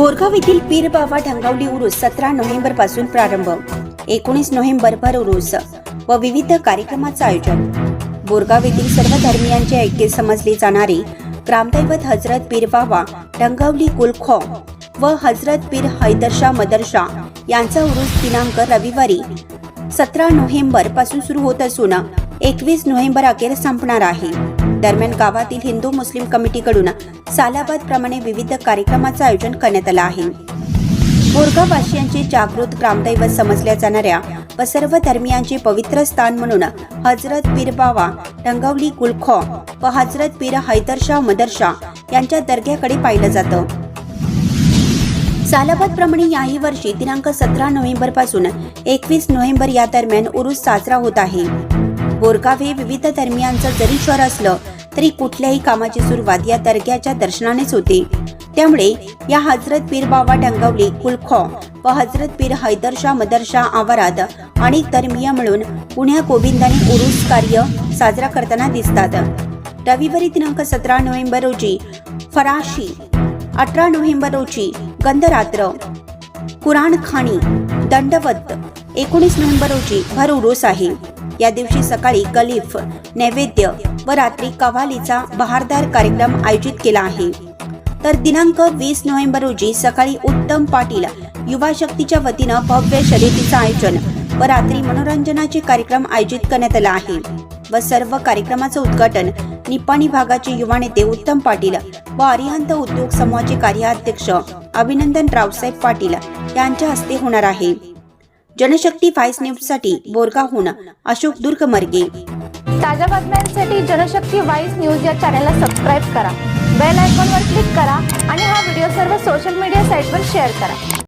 बोरगाव येथील पीर बाबा ढंगावली उरूस सतरा नोव्हेंबरपासून प्रारंभ. एकोणीस नोव्हेंबर भर उरूस व विविध कार्यक्रमाचं आयोजन. बोरगाव येथील सर्व धर्मियांचे ऐक्य समजले जाणारे ग्रामदैवत हजरत पीर बाबा ढंगावली कुलखॉ व हजरत पीर हैदरशाह मदरशाह यांचा उरूस दिनांक रविवारी सतरा नोव्हेंबरपासून सुरू होत असून एकवीस नोव्हेंबर अखेर संपणार आहे. दरम्यान गावातील हिंदू मुस्लिम कमिटीकडून सालाबाद प्रमाणे विविध कार्यक्रमाचं आयोजन करण्यात आलं आहे. बोरगाववासियांचे जागृत ग्रामदैवत समजल्या जाणाऱ्या व सर्व धर्मियांचे पवित्र स्थान म्हणून हजरत पीरबावा रंगवली डंगावली गुलखॉ व हजरत पीर हैदरशाह मदरशाह यांच्या दर्ग्याकडे पाहिलं जातं. सालाबादप्रमाणे याही वर्षी दिनांक सतरा नोव्हेंबरपासून एकवीस नोव्हेंबर या दरम्यान उरूस साजरा होत आहे. बोरगाव हे विविध धर्मियांचं जरी शहर असलं तरी कुठल्याही कामाची सुरुवात या दर्ग्याच्या दर्शनानेच होते. त्यामुळे या हजरत पीर बाबा टंगवली कुलखॉ व हजरत पीर हैदरशाह मदरशाह आवारात अनेक धर्मीय मिळून पुण्या गोविंदाने उरुस कार्य साजरा करताना दिसतात. रविवारी दिनांक सतरा नोव्हेंबर रोजी फराशी अठरा नोव्हेंबर रोजी गंधरात्र कुराण खाणी दंडवत एकोणीस नोव्हेंबर रोजी भर उरुस आहे. या दिवशी सकाळी कलीफ नैवेद्य व रात्री कव्वालीचा बहारदार कार्यक्रम आयोजित केला आहे. तर दिनांक वीस नोव्हेंबर रोजी सकाळी उत्तम पाटील युवा शक्तीच्या वतीनं भव्य शर्यतीचं आयोजन व रात्री मनोरंजनाचे कार्यक्रम आयोजित करण्यात आला आहे व सर्व कार्यक्रमाचं उद्घाटन निपाणी भागाचे युवा नेते उत्तम पाटील व अरिहंत उद्योग समूहाचे कार्याध्यक्ष अभिनंदन रावसाहेब पाटील यांच्या हस्ते होणार आहे. जनशक्ती व्हाईस न्यूजसाठी बोरगावहून अशोक दुर्गमर्गे. ताज्या बातम्यांसाठी जनशक्ती वाईस न्यूज या चॅनलला सबस्क्राईब करा. बेल आयकॉनवर क्लिक करा आणि हा व्हिडिओ सर्व सोशल मीडिया साईटवर शेअर करा.